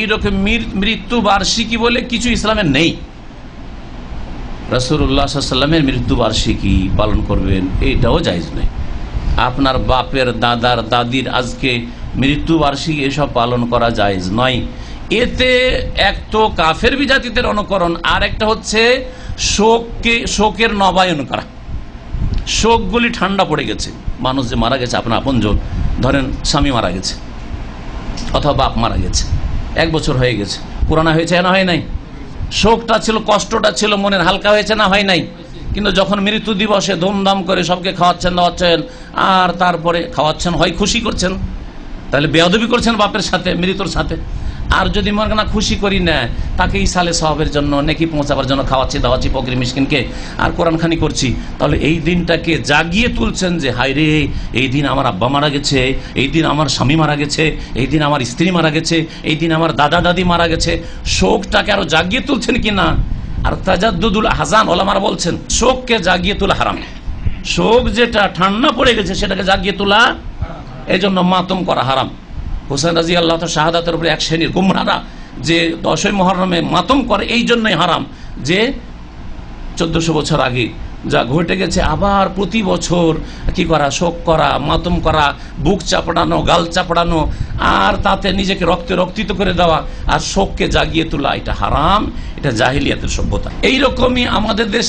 এইরকম মৃত্যু বার্ষিকী বলে কিছু ইসলামে নেই। রসুল্লাহামের মৃত্যু বার্ষিকী পালন করবেন এইটাও জায়জ নেই আপনার বাপের, দাদার, দাদির আজকে মৃত্যু বার্ষিকী এসব পালন করা জায়েজ নয়। এতে এক তো কাফের বিজাতিদের অনুকরণ আর একটা হচ্ছে শোককে, শোকের নবায়ন করা। শোকগুলি ঠান্ডা পড়ে গেছে। মানুষ যে মারা গেছে, আপনার আপনজন, ধরেন স্বামী মারা গেছে, অথবা বাপ মারা গেছে। এক বছর হয়ে গেছে। পুরানা হয়েছে না হয় নাই। শোকটা ছিল, কষ্টটা ছিল, মনের হালকা হয়েছে, না হয় নাই। কিন্তু যখন মৃত্যু দিবসে ধুমধাম করে সবকে খাওয়াচ্ছেন, দাওয়াচ্ছেন, আর তারপরে খাওয়াচ্ছেন, হয় খুশি করছেন, তাহলে বেয়াদবি করছেন বাপের সাথে, মৃতর সাথে। আর যদি মনে না খুশি করি না, তাকে ইসালে সবের জন্য, নেকি পৌঁছাবার জন্য খাওয়াচ্ছি, দাওয়াচ্ছি ফকির মিসকিনকে আর কোরআনখানি করছি। তাহলে এই দিনটাকে জাগিয়ে তুলছেন যে, হায় রে, এই দিন আমার আব্বা মারা গেছে, এই দিন আমার স্বামী মারা গেছে, এই দিন আমার স্ত্রী মারা গেছে, এই দিন আমার দাদা, দাদি মারা গেছে। শোকটাকে আরও জাগিয়ে তুলছেন কি না? আর তাজাদুদুল হাসান ওলামারা বলছেন, শোককে জাগিয়ে তোলা হারাম। শোক যেটা ঠান্ডা পড়ে গেছে, সেটাকে জাগিয়ে তোলা এই জন্য মাতম করা হারাম। হোসেন রাজি আল্লাহ শাহাদাতের উপরে এক শ্রেণির গুমরারা যে দশই মহরমে মাতম করে, এই জন্যই হারাম। যে চোদ্দশো বছর আগে যা ঘটে গেছে, আবার প্রতি বছর কি করা, শোক করা, মাতম করা, বুক চাপড়ানো, গাল চাপড়ানো, আর তাতে নিজেকে রক্তে রক্তিত করে দেওয়া আর শোককে জাগিয়ে তোলা, এটা হারাম, এটা জাহিলিয়াতের সভ্যতা। এইরকমই আমাদের দেশে